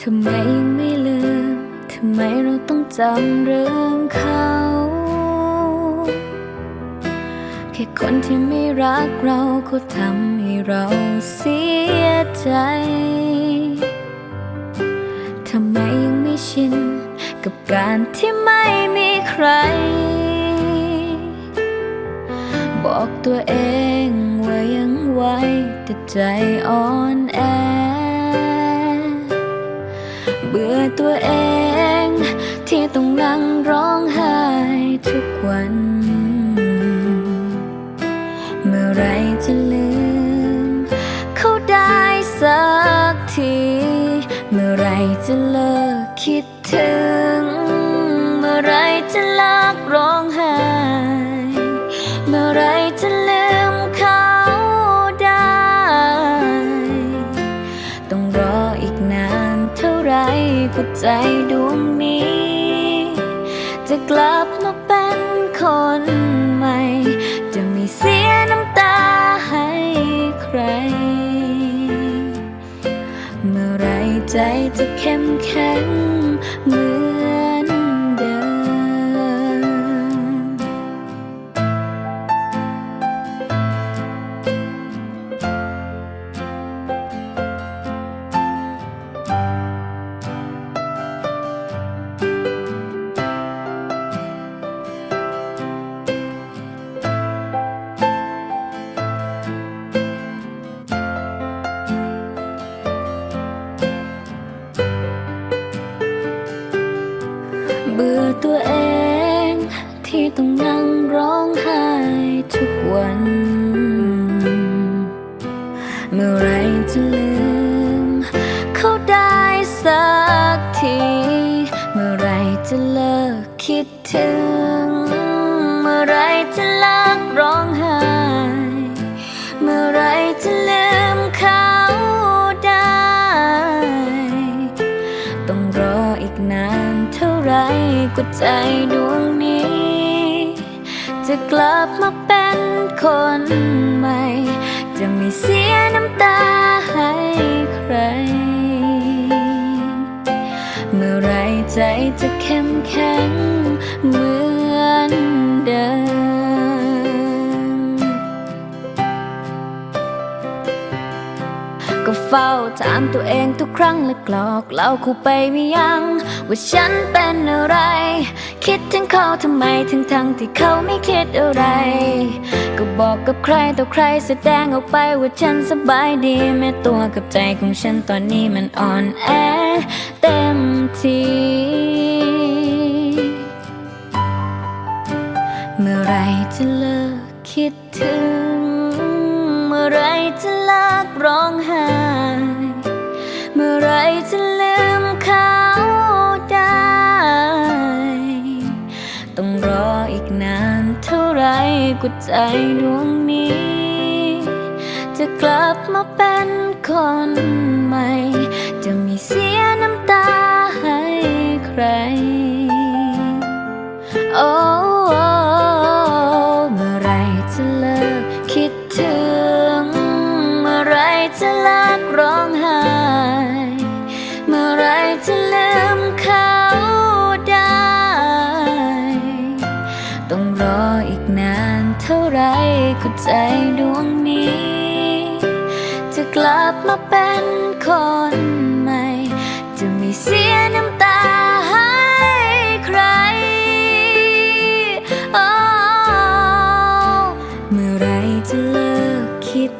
ทำไมยังไม่ลืม ทำไมเราต้องจำเรื่องเขา แค่คนที่ไม่รักเราเขาทำให้เราเสียใจ ทำไมยังไม่ชิน กับการที่ไม่มีใคร บอกตัวเองว่ายังไหวแต่ใจอ่อนแอ เบื่อตัวเอง ที่ต้องนั่งร้องไห้ทุกวัน เมื่อไรจะลืม เขาได้สักที เมื่อไรจะเลิกคิดถึง เมื่อไร หัวใจดวงนี้ จะกลับมาเป็นคนใหม่ จะไม่เสียน้ำตาให้ใคร เมื่อไรใจจะเข้มแข็ง เบื่อตัวเอง ที่ต้องนั่งร้องไห้ทุกวัน เมื่อไรจะลืม เขาได้สักที เมื่อไรจะเลิกคิดถึง เมื่อไรจะเลิกร้องไห้ ก็ใจดวงนี้ จะกลับมาเป็นคนใหม่ จะไม่เสียน้ำตาให้ใคร เมื่อไรใจจะเข้มแข็งเหมือนเดิม ก็เฝ้าถามตัวเองทุกครั้งและกลอกเล่าเข้าไปไม่ยัง ว่าฉันเป็นอะไร คิดถึงเขาทำไมทั้งทั้งที่เขาไม่คิดอะไร ก็บอกกับใครต่อใครแสดงออกไปว่าฉันสบายดีแม้ตัวกับใจของฉันตอนนี้มันอ่อนแอเต็มทีเมื่อไรจะเลิกคิดถึง ไรจะเลิกร้องไห้ เมื่อไรจะลืมเขาได้ ต้องรออีกนานเท่าไรก็ใจดวงนี้ จะกลับมาเป็นคนใหม่ จะม่เสียน้ำตาให้ใคร จะลากร้องไห้ เมื่อไรจะลืมเขาได้ ต้องรออีกนานเท่าไรก็ใจดวงนี้ จะกลับมาเป็นคนใหม่ จะไม่เสียน้ำตาให้ใครเมื่อไรจะเลิกคิด